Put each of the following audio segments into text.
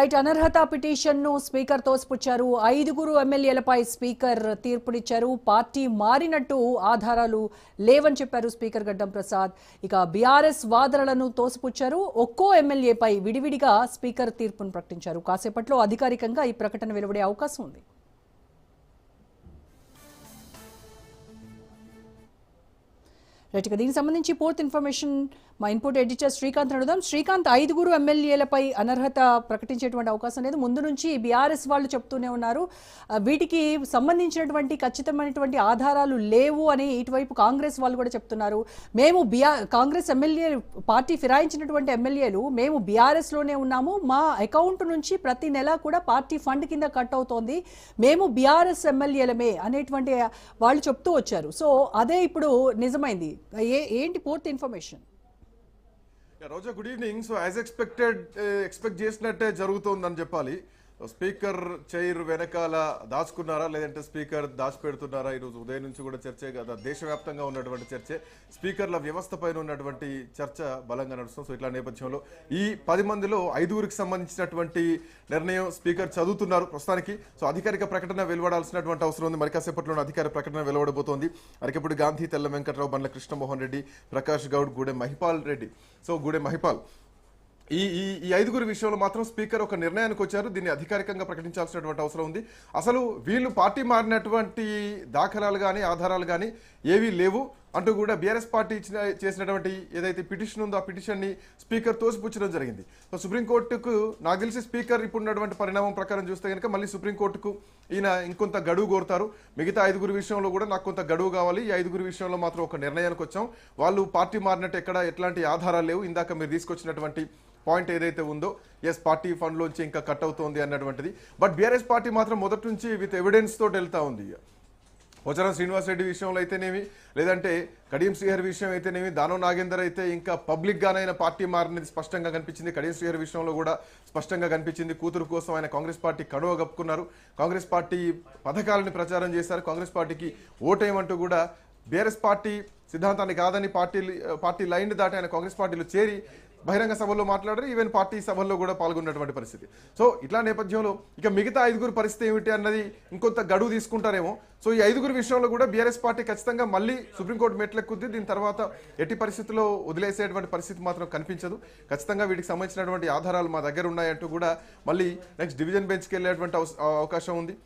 Right అనర్హత పిటిషన్ను speaker తోసిపుచ్చారు ఐదుగురు ఎమ్మెల్యేలపై స్పీకర్ తీర్పునిచ్చారు. పార్టీ మారినట్టు ఆధారాలు లేవని చెప్పారు స్పీకర్ గడ్డం ప్రసాద్. ఇక బీఆర్ఎస్ వాదనలను తోసిపుచ్చారు. ఒక్కో ఎమ్మెల్యేపై విడివిడిగా స్పీకర్ తీర్పును ప్రకటించారు. కాసేపట్లో అధికారికంగా ఈ ప్రకటన వెలువడే అవకాశం ఉంది. రైట్ ఇక దీనికి సంబంధించి పూర్తి ఇన్ఫర్మేషన్ మా ఇన్పుట్ ఎడిటర్ శ్రీకాంత్ అడుగుదాం. శ్రీకాంత్ ఐదుగురు ఎమ్మెల్యేలపై అనర్హత ప్రకటించేటువంటి అవకాశం లేదు. ముందు నుంచి బీఆర్ఎస్ వాళ్ళు చెప్తూనే ఉన్నారు. వీటికి సంబంధించినటువంటి ఖచ్చితమైనటువంటి ఆధారాలు లేవు అని ఇటువైపు కాంగ్రెస్ వాళ్ళు కూడా చెప్తున్నారు. మేము బీఆర్ కాంగ్రెస్ ఎమ్మెల్యే పార్టీ ఫిరాయించినటువంటి ఎమ్మెల్యేలు మేము బీఆర్ఎస్లోనే ఉన్నాము. మా అకౌంట్ నుంచి ప్రతి నెల కూడా పార్టీ ఫండ్ కింద కట్ అవుతోంది. మేము బీఆర్ఎస్ ఎమ్మెల్యేలమే అనేటువంటి వాళ్ళు చెప్తూ వచ్చారు. సో అదే ఇప్పుడు నిజమైంది. ఏంటి పూర్తి information? Roja good evening so as expected expect చేసినట్టే జరుగుతోందని చెప్పాలి. స్పీకర్ చైర్ వెనకాల దాచుకున్నారా? లేదంటే స్పీకర్ దాచిపెడుతున్నారా? ఈరోజు ఉదయం నుంచి కూడా చర్చే కదా దేశవ్యాప్తంగా ఉన్నటువంటి చర్చే స్పీకర్ల వ్యవస్థ పైన ఉన్నటువంటి చర్చ బలంగా నడుస్తుంది. సో ఇట్లా నేపథ్యంలో ఈ పది మందిలో ఐదుగురికి సంబంధించినటువంటి నిర్ణయం స్పీకర్ చదువుతున్నారు ప్రస్తుతానికి. సో అధికారిక ప్రకటన వెలువడాల్సినటువంటి అవసరం ఉంది. మరి కాసేపట్లోనే అధికార ప్రకటన వెలువడబోతోంది. అరకెప్పుడు గాంధీ తెల్ల వెంకట్రావు బండ్ల కృష్ణమోహన్ రెడ్డి ప్రకాష్ గౌడ్ గూడెం మహిపాల్ రెడ్డి. సో గూడెం మహిపాల్ ఈ ఈ ఈ ఐదుగురు విషయంలో మాత్రం స్పీకర్ ఒక నిర్ణయానికి వచ్చారు. దీన్ని అధికారికంగా ప్రకటించాల్సినటువంటి అవసరం ఉంది. అసలు వీళ్ళు పార్టీ మారినటువంటి దాఖలాలు కానీ ఆధారాలు కానీ ఏవీ లేవు. అంటూ కూడా బీఆర్ఎస్ పార్టీ ఇచ్చిన చేసినటువంటి ఏదైతే పిటిషన్ ఉందో ఆ పిటిషన్ని స్పీకర్ తోసిపుచ్చడం జరిగింది. సో సుప్రీంకోర్టుకు నాకు తెలిసి స్పీకర్ ఇప్పుడు ఉన్నటువంటి పరిణామం ప్రకారం చూస్తే కనుక మళ్ళీ సుప్రీంకోర్టుకు ఈయన ఇంకొంత గడువు కోరుతారు. మిగతా ఐదుగురు విషయంలో కూడా నాకు కొంత గడువు కావాలి. ఈ ఐదుగురు విషయంలో మాత్రం ఒక నిర్ణయానికి వచ్చాం. వాళ్ళు పార్టీ మారినట్టు ఎక్కడ ఎట్లాంటి ఆధారాలు లేవు. ఇందాక మీరు తీసుకొచ్చినటువంటి పాయింట్ ఏదైతే ఉందో ఎస్ పార్టీ ఫండ్లోంచి ఇంకా కట్ అవుతోంది అన్నటువంటిది. బట్ బీఆర్ఎస్ పార్టీ మాత్రం మొదటి నుంచి విత్ ఎవిడెన్స్ తోటి వెళ్తా ఉంది పోచారం శ్రీనివాస్ రెడ్డి విషయంలో అయితేనేమి లేదంటే కడియం శ్రీహరి విషయం అయితేనేమి దానో నాగేందర్ అయితే ఇంకా పబ్లిక్గానైనా పార్టీ మారినది స్పష్టంగా కనిపించింది. కడియం శ్రీహరి విషయంలో కూడా స్పష్టంగా కనిపించింది. కూతురు కోసం ఆయన కాంగ్రెస్ పార్టీ కడువ కప్పుకున్నారు. కాంగ్రెస్ పార్టీ పథకాలను ప్రచారం చేశారు. కాంగ్రెస్ పార్టీకి ఓటేయమంటూ కూడా బీఆర్ఎస్ పార్టీ సిద్ధాంతాన్ని కాదని పార్టీ పార్టీ లైన్ దాటి ఆయన కాంగ్రెస్ పార్టీలో చేరి బహిరంగ సభల్లో మాట్లాడారు ఈవెన్ పార్టీ సభల్లో కూడా పాల్గొన్నటువంటి పరిస్థితి. సో ఇట్లా నేపథ్యంలో ఇక మిగతా ఐదుగురు పరిస్థితి ఏమిటి అన్నది ఇంకొంత గడువు తీసుకుంటారేమో. సో ఈ ఐదుగురు విషయంలో కూడా బీఆర్ఎస్ పార్టీ ఖచ్చితంగా మళ్ళీ సుప్రీంకోర్టు మెట్లెక్కుద్ది. దీని తర్వాత ఎట్టి పరిస్థితుల్లో వదిలేసేటువంటి పరిస్థితి మాత్రం కనిపించదు. ఖచ్చితంగా వీటికి సంబంధించినటువంటి ఆధారాలు మా దగ్గర ఉన్నాయంటూ కూడా మళ్ళీ నెక్స్ట్ డివిజన్ బెంచ్కి వెళ్ళేటువంటి అవస- అవకాశం ఉంది.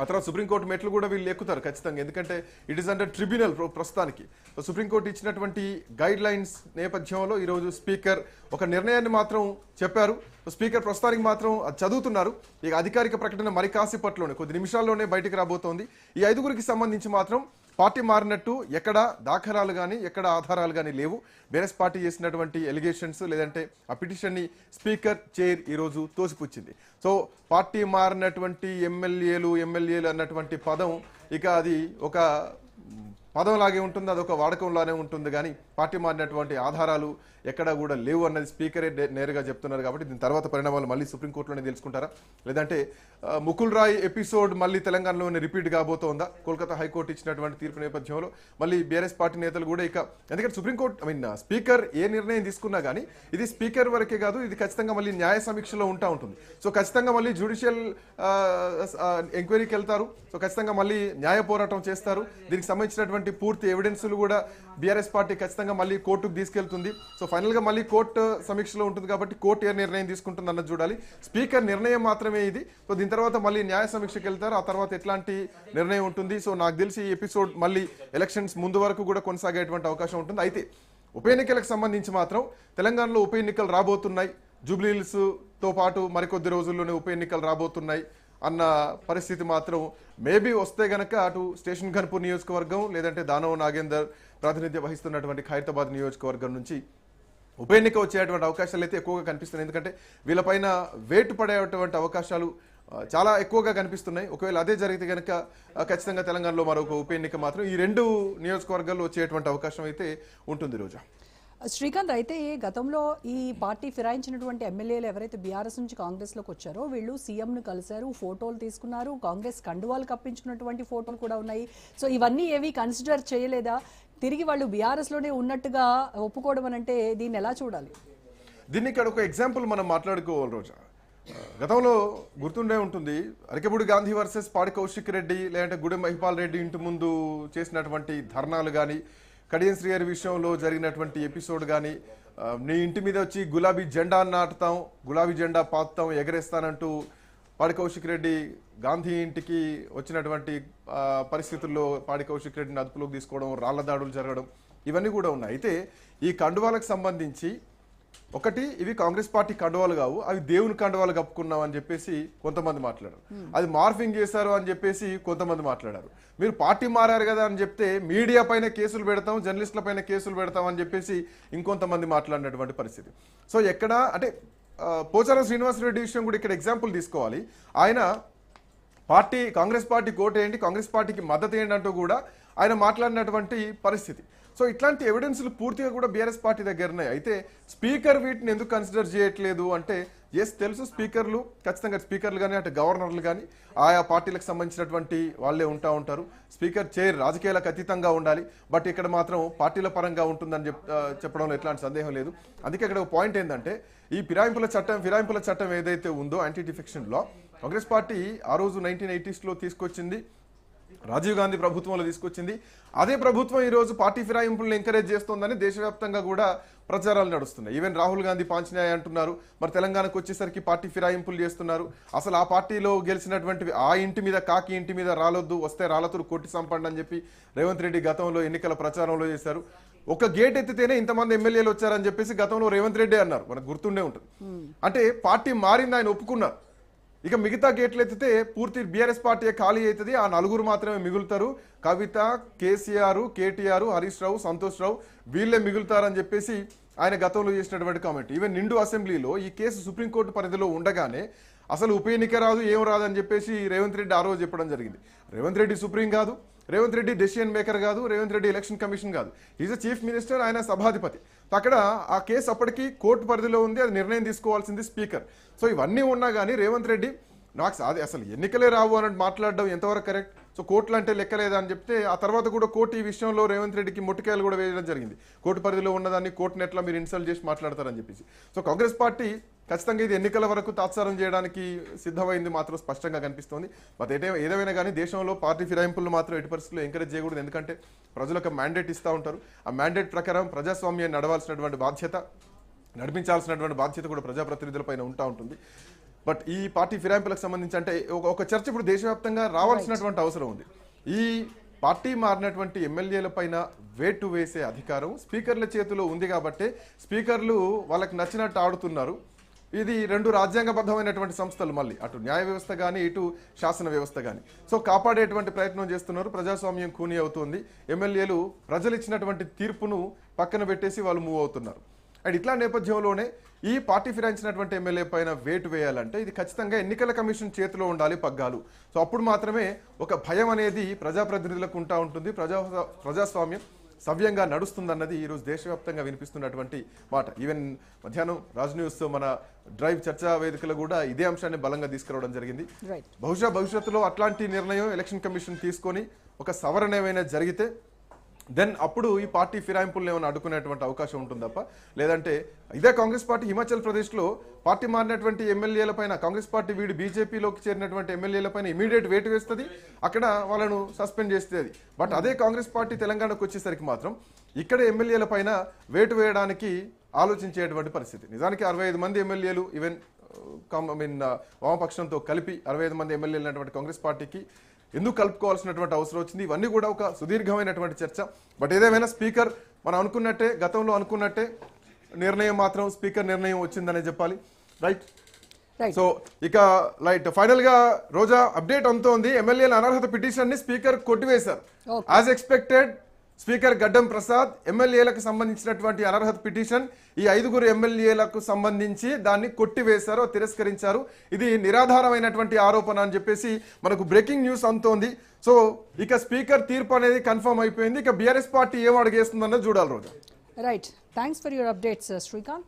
ఆ తర్వాత సుప్రీంకోర్టు మెట్లు కూడా వీళ్ళు ఎక్కుతారు ఖచ్చితంగా. ఎందుకంటే ఇట్ ఈస్ అండర్ ట్రిబ్యునల్ ప్రస్తుతానికి. సో సుప్రీంకోర్టు ఇచ్చినటువంటి గైడ్ లైన్స్ నేపథ్యంలో ఈరోజు స్పీకర్ ఒక నిర్ణయాన్ని మాత్రం చెప్పారు. స్పీకర్ ప్రస్తుతానికి మాత్రం అది చదువుతున్నారు. ఇక అధికారిక ప్రకటన మరి కాసేపట్లోనే కొద్ది నిమిషాల్లోనే బయటికి రాబోతోంది. ఈ ఐదుగురికి సంబంధించి మాత్రం పార్టీ మారినట్టు ఎక్కడ దాఖలాలు కానీ ఎక్కడ ఆధారాలు కానీ లేవు. బీఆర్ఎస్ పార్టీ చేసినటువంటి ఎలిగేషన్స్ లేదంటే ఆ పిటిషన్ని స్పీకర్ చైర్ ఈరోజు తోసిపుచ్చింది. సో పార్టీ మారినటువంటి ఎమ్మెల్యేలు ఎమ్మెల్యేలు అన్నటువంటి పదం ఇక అది ఒక పదంలాగే ఉంటుంది అదొక వాడకంలానే ఉంటుంది. కానీ పార్టీ మారినటువంటి ఆధారాలు ఎక్కడా కూడా లేవు అన్నది స్పీకరే నేరుగా చెప్తున్నారు కాబట్టి దీని తర్వాత పరిణామాలు మళ్ళీ సుప్రీంకోర్టులోనే తెలుసుకుంటారా? లేదంటే ముకుల్ రాయ్ ఎపిసోడ్ మళ్ళీ తెలంగాణలోనే రిపీట్ కాబోతోందా? కోల్కతా హైకోర్టు ఇచ్చినటువంటి తీర్పు నేపథ్యంలో మళ్ళీ బీఆర్ఎస్ పార్టీ నేతలు కూడా ఇక ఎందుకంటే supreme court I mean speaker ఏ నిర్ణయం తీసుకున్నా కానీ ఇది స్పీకర్ వరకే కాదు ఇది ఖచ్చితంగా మళ్ళీ న్యాయ సమీక్షలో ఉంటా ఉంటుంది. సో ఖచ్చితంగా మళ్ళీ జ్యుడిషియల్ ఎంక్వైరీకి వెళ్తారు. సో ఖచ్చితంగా మళ్ళీ న్యాయ పోరాటం చేస్తారు. దీనికి సంబంధించినటువంటి పూర్తి ఎవిడెన్స్లు కూడా బీఆర్ఎస్ పార్టీ ఖచ్చితంగా మళ్ళీ కోర్టుకు తీసుకెళ్తుంది. సో ఫైనల్గా మళ్ళీ కోర్టు సమీక్షలో ఉంటుంది కాబట్టి కోర్టు ఏ నిర్ణయం తీసుకుంటుంది అన్నది చూడాలి. స్పీకర్ నిర్ణయం మాత్రమే ఇది. సో దీని తర్వాత మళ్ళీ న్యాయ సమీక్షకు వెళ్తారు. ఆ తర్వాత ఎట్లాంటి నిర్ణయం ఉంటుంది. సో నాకు తెలిసి ఈ ఎపిసోడ్ మళ్ళీ ఎలక్షన్స్ ముందు వరకు కూడా కొనసాగేటువంటి అవకాశం ఉంటుంది. అయితే ఉప ఎన్నికలకు సంబంధించి మాత్రం తెలంగాణలో ఉప ఎన్నికలు రాబోతున్నాయి. జూబ్లీహిల్స్తో పాటు మరికొద్ది రోజుల్లోనే ఉప ఎన్నికలు రాబోతున్నాయి. అన్న పరిస్థితి మాత్రం మేబీ వస్తే గనక అటు స్టేషన్ ఘన్పూర్ నియోజకవర్గం లేదంటే దానవ నాగేందర్ ప్రాతినిధ్యం వహిస్తున్నటువంటి ఖైరతాబాద్ నియోజకవర్గం నుంచి ఉప ఎన్నిక వచ్చేటువంటి అవకాశాలు అయితే ఎక్కువగా కనిపిస్తున్నాయి. ఎందుకంటే వీళ్ళపైన వేటు పడేటువంటి అవకాశాలు చాలా ఎక్కువగా కనిపిస్తున్నాయి. ఒకవేళ అదే జరిగితే కనుక ఖచ్చితంగా తెలంగాణలో మరొక ఉప ఎన్నిక మాత్రం ఈ రెండు నియోజకవర్గాల్లో వచ్చేటువంటి అవకాశం అయితే ఉంటుంది రోజా. శ్రీకాంత్ అయితే గతంలో ఈ పార్టీ ఫిరాయించినటువంటి ఎమ్మెల్యేలు ఎవరైతే బీఆర్ఎస్ నుంచి కాంగ్రెస్లోకి వచ్చారో వీళ్ళు సీఎంను కలిశారు ఫోటోలు తీసుకున్నారు కాంగ్రెస్ కండువాలు కప్పించుకున్నటువంటి ఫోటోలు కూడా ఉన్నాయి. సో ఇవన్నీ ఏవి కన్సిడర్ చేయలేదా? తిరిగి వాళ్ళు బీఆర్ఎస్లోనే ఉన్నట్టుగా ఒప్పుకోవడం అని అంటే దీన్ని ఎలా చూడాలి? దీన్ని ఇక్కడ ఒక ఎగ్జాంపుల్ మనం మాట్లాడుకోవాలి రోజా. గతంలో గుర్తుండే ఉంటుంది అరికెబుడి గాంధీ వర్సెస్ పాడి కౌశిక్ రెడ్డి లేదంటే గుడి మహిపాల్ రెడ్డి ఇంటి ముందు చేసినటువంటి ధర్నాలు కానీ కడియం శ్రీ గారి విషయంలో జరిగినటువంటి ఎపిసోడ్ కానీ నీ ఇంటి మీద వచ్చి గులాబీ జెండా నాటుతాం గులాబీ జెండా పాతాం ఎగరేస్తానంటూ పాడి కౌశిక్ రెడ్డి గాంధీ ఇంటికి వచ్చినటువంటి పరిస్థితుల్లో పాడి కౌశిక్ రెడ్డిని అదుపులోకి తీసుకోవడం రాళ్ళ దాడులు జరగడం ఇవన్నీ కూడా ఉన్నాయి. అయితే ఈ కండువాలకు సంబంధించి ఒకటి ఇవి కాంగ్రెస్ పార్టీ కండువాలు కావు అవి దేవుని కండువాలు కప్పుకున్నాం అని చెప్పేసి కొంతమంది మాట్లాడారు. అది మార్ఫింగ్ చేశారు అని చెప్పేసి కొంతమంది మాట్లాడారు. మీరు పార్టీ మారారు కదా అని చెప్తే మీడియా పైన కేసులు పెడతాం జర్నలిస్టుల పైన కేసులు పెడతాం అని చెప్పేసి ఇంకొంతమంది మాట్లాడినటువంటి పరిస్థితి. సో ఎక్కడ అంటే పోచారం శ్రీనివాసరెడ్డి విషయం కూడా ఇక్కడ ఎగ్జాంపుల్ తీసుకోవాలి. ఆయన పార్టీ కాంగ్రెస్ పార్టీ కోట్ ఏంటి కాంగ్రెస్ పార్టీకి మద్దతు ఏంటి అంటూ కూడా ఆయన మాట్లాడినటువంటి పరిస్థితి. సో ఇట్లాంటి ఎవిడెన్స్లు పూర్తిగా కూడా బీఆర్ఎస్ పార్టీ దగ్గర ఉన్నాయి అయితే స్పీకర్ వీటిని ఎందుకు కన్సిడర్ చేయట్లేదు అంటే ఎస్ తెలుసు స్పీకర్లు ఖచ్చితంగా స్పీకర్లు కానీ అటు గవర్నర్లు కానీ ఆయా పార్టీలకు సంబంధించినటువంటి వాళ్ళే ఉంటా ఉంటారు. స్పీకర్ చైర్ రాజకీయాలకు అతీతంగా ఉండాలి. బట్ ఇక్కడ మాత్రం పార్టీల పరంగా ఉంటుందని చెప్ చెప్పడంలో ఎట్లాంటి సందేహం లేదు. అందుకే ఇక్కడ ఒక పాయింట్ ఏంటంటే ఈ ఫిరాయింపుల చట్టం ఫిరాయింపుల చట్టం ఏదైతే ఉందో anti defection law Congress party ఆ రోజు నైన్టీన్ ఎయిటీస్లో తీసుకొచ్చింది. రాజీవ్ గాంధీ ప్రభుత్వంలో తీసుకొచ్చింది. అదే ప్రభుత్వం ఈ రోజు పార్టీ ఫిరాయింపులను ఎంకరేజ్ చేస్తోందని దేశవ్యాప్తంగా కూడా ప్రచారాలు నడుస్తున్నాయి. ఈవెన్ రాహుల్ గాంధీ పాంచనాయ అంటున్నారు. మరి తెలంగాణకు వచ్చేసరికి పార్టీ ఫిరాయింపులు చేస్తున్నారు. అసలు ఆ పార్టీలో గెలిచినటువంటి ఆ ఇంటి మీద కాకి ఇంటి మీద రాలొద్దు వస్తే రాలతురు కొట్టి సంపండి అని చెప్పి రేవంత్ రెడ్డి గతంలో ఎన్నికల ప్రచారంలో చేశారు. ఒక గేట్ ఎత్తితేనే ఇంతమంది ఎమ్మెల్యేలు వచ్చారని చెప్పేసి గతంలో రేవంత్ రెడ్డి అన్నారు. మనకు గుర్తుండే ఉంటుంది. అంటే పార్టీ మారింది ఆయన ఒప్పుకున్నారు. ఇక మిగతా గేట్లు ఎత్తితే పూర్తి బీఆర్ఎస్ పార్టీ ఖాళీ అవుతుంది. ఆ నలుగురు మాత్రమే మిగులుతారు. కవిత కేసీఆర్ కేటీఆర్ హరీష్ రావు సంతోష్ రావు వీళ్ళే మిగులుతారని చెప్పేసి ఆయన గతంలో చేసినటువంటి కామెంట్. ఈవెన్ నిండు అసెంబ్లీలో ఈ కేసు సుప్రీంకోర్టు పరిధిలో ఉండగానే అసలు ఉప ఎన్నిక రాదు ఏం రాదు అని చెప్పేసి రేవంత్ రెడ్డి ఆ రోజు చెప్పడం జరిగింది. రేవంత్ రెడ్డి సుప్రీం కాదు రేవంత్ రెడ్డి డెసిషన్ మేకర్ కాదు రేవంత్ రెడ్డి ఎలక్షన్ కమిషన్ కాదు. ఈజ్ అ చీఫ్ మినిస్టర్ ఆయన సభాధిపతి. అక్కడ ఆ కేసు అప్పటికి కోర్టు పరిధిలో ఉంది అది నిర్ణయం తీసుకోవాల్సింది స్పీకర్. సో ఇవన్నీ ఉన్నా కానీ రేవంత్ రెడ్డి నాకు అసలు ఎన్నికలే రావు అన్నట్టు మాట్లాడడం ఎంతవరకు కరెక్ట్? సో కోర్టులు అంటే లెక్కలేదా అని చెప్తే ఆ తర్వాత కూడా కోర్టు ఈ విషయంలో రేవంత్ రెడ్డికి మొట్టికాయలు కూడా వేయడం జరిగింది. కోర్టు పరిధిలో ఉన్నదాన్ని కోర్టుని ఎట్లా మీరు ఇన్సల్ట్ చేసి మాట్లాడతారని చెప్పేసి. సో కాంగ్రెస్ పార్టీ ఖచ్చితంగా ఇది ఎన్నికల వరకు తాత్సారం చేయడానికి సిద్ధమైంది మాత్రం స్పష్టంగా కనిపిస్తోంది. బట్ ఏదే ఏదేమైనా కానీ దేశంలో పార్టీ ఫిరాయింపులు మాత్రం ఎటు పరిస్థితుల్లో ఎంకరేజ్ చేయకూడదు. ఎందుకంటే ప్రజలకు మ్యాండేట్ ఇస్తూ ఉంటారు. ఆ మ్యాండేట్ ప్రకారం ప్రజాస్వామ్యాన్ని నడవాల్సినటువంటి బాధ్యత నడిపించాల్సినటువంటి బాధ్యత కూడా ప్రజాప్రతినిధులపైన ఉంటా ఉంటుంది. బట్ ఈ పార్టీ ఫిరాయింపులకు సంబంధించి అంటే ఒక- చర్చ ఇప్పుడు దేశవ్యాప్తంగా రావాల్సినటువంటి అవసరం ఉంది. ఈ పార్టీ మారినటువంటి ఎమ్మెల్యేల పైన వేటు వేసే అధికారం స్పీకర్ల చేతిలో ఉంది కాబట్టి స్పీకర్లు వాళ్ళకి నచ్చినట్టు ఆడుతున్నారు. ఇది రెండు రాజ్యాంగబద్ధమైనటువంటి సంస్థలు మళ్ళీ. అటు న్యాయ వ్యవస్థ కానీ ఇటు శాసన వ్యవస్థ కానీ సో కాపాడేటువంటి ప్రయత్నం చేస్తున్నారు. ప్రజాస్వామ్యం కూని అవుతోంది. ఎమ్మెల్యేలు ప్రజలు ఇచ్చినటువంటి తీర్పును పక్కన పెట్టేసి వాళ్ళు మూవ్ అవుతున్నారు. అండ్ ఇట్లా నేపథ్యంలోనే ఈ పార్టీ ఫిరాయించినటువంటి ఎమ్మెల్యే పైన వేటు వేయాలంటే ఇది ఖచ్చితంగా ఎన్నికల కమిషన్ చేతిలో ఉండాలి పగ్గాలు. సో అప్పుడు మాత్రమే ఒక భయం అనేది ప్రజాప్రతినిధులకు ఉంటా ఉంటుంది. ప్రజా ప్రజాస్వామ్యం సవ్యంగా నడుస్తుందన్నది ఈరోజు దేశవ్యాప్తంగా వినిపిస్తున్నటువంటి మాట. ఈవెన్ మధ్యాహ్నం రాజ్ న్యూస్ మన డ్రైవ్ చర్చా వేదికలో కూడా ఇదే అంశాన్ని బలంగా తీసుకురావడం జరిగింది. బహుశా భవిష్యత్తులో అట్లాంటి నిర్ణయం ఎలక్షన్ కమిషన్ తీసుకొని ఒక సవరణ ఏమైనా జరిగితే దెన్ అప్పుడు ఈ పార్టీ ఫిరాయింపులను ఏమైనా అడ్డుకునేటువంటి అవకాశం ఉంటుంది తప్ప లేదంటే ఇదే కాంగ్రెస్ పార్టీ హిమాచల్ ప్రదేశ్లో పార్టీ మారినటువంటి ఎమ్మెల్యేల పైన కాంగ్రెస్ పార్టీ వీడి బీజేపీలోకి చేరినటువంటి ఎమ్మెల్యేల పైన ఇమీడియట్ వేటు వేస్తుంది అక్కడ వాళ్ళను సస్పెండ్ చేస్తుంది. బట్ అదే కాంగ్రెస్ పార్టీ తెలంగాణకు వచ్చేసరికి మాత్రం ఇక్కడ ఎమ్మెల్యేల పైన వేటు వేయడానికి ఆలోచించేటువంటి పరిస్థితి. నిజానికి అరవై ఐదు మంది ఎమ్మెల్యేలు ఈవెన్ ఐ మీన్ వామపక్షంతో కలిపి అరవై ఐదు మంది ఎమ్మెల్యేలు కాంగ్రెస్ పార్టీకి ఎందుకు కలుపుకోవాల్సినటువంటి అవసరం వచ్చింది? ఇవన్నీ కూడా ఒక సుదీర్ఘమైనటువంటి చర్చ. బట్ ఏదేమైనా స్పీకర్ మనం అనుకున్నట్టే గతంలో అనుకున్నట్టే నిర్ణయం మాత్రం స్పీకర్ నిర్ణయం వచ్చిందనే చెప్పాలి. రైట్ సో ఇక లైట్ ఫైనల్గా రోజా అప్డేట్ అందుతోంది. ఎమ్మెల్యేల అనర్హత పిటిషన్ని speaker కొట్టివేశారు. As expected speaker Gaddam Prasad ఎమ్మెల్యేలకు సంబంధించినటువంటి అనర్హత పిటిషన్ ఈ ఐదుగురు ఎమ్మెల్యేలకు సంబంధించి దాన్ని కొట్టివేశారు తిరస్కరించారు. ఇది నిరాధారమైనటువంటి ఆరోపణ అని చెప్పేసి మనకు బ్రేకింగ్ న్యూస్ అంతోంది. సో ఇక స్పీకర్ తీర్పు అనేది కన్ఫర్మ్ అయిపోయింది. ఇక బీఆర్ఎస్ పార్టీ ఏం అడిగేస్తుందన్నది చూడాలి రోజు. Right thanks for your updates Srikanth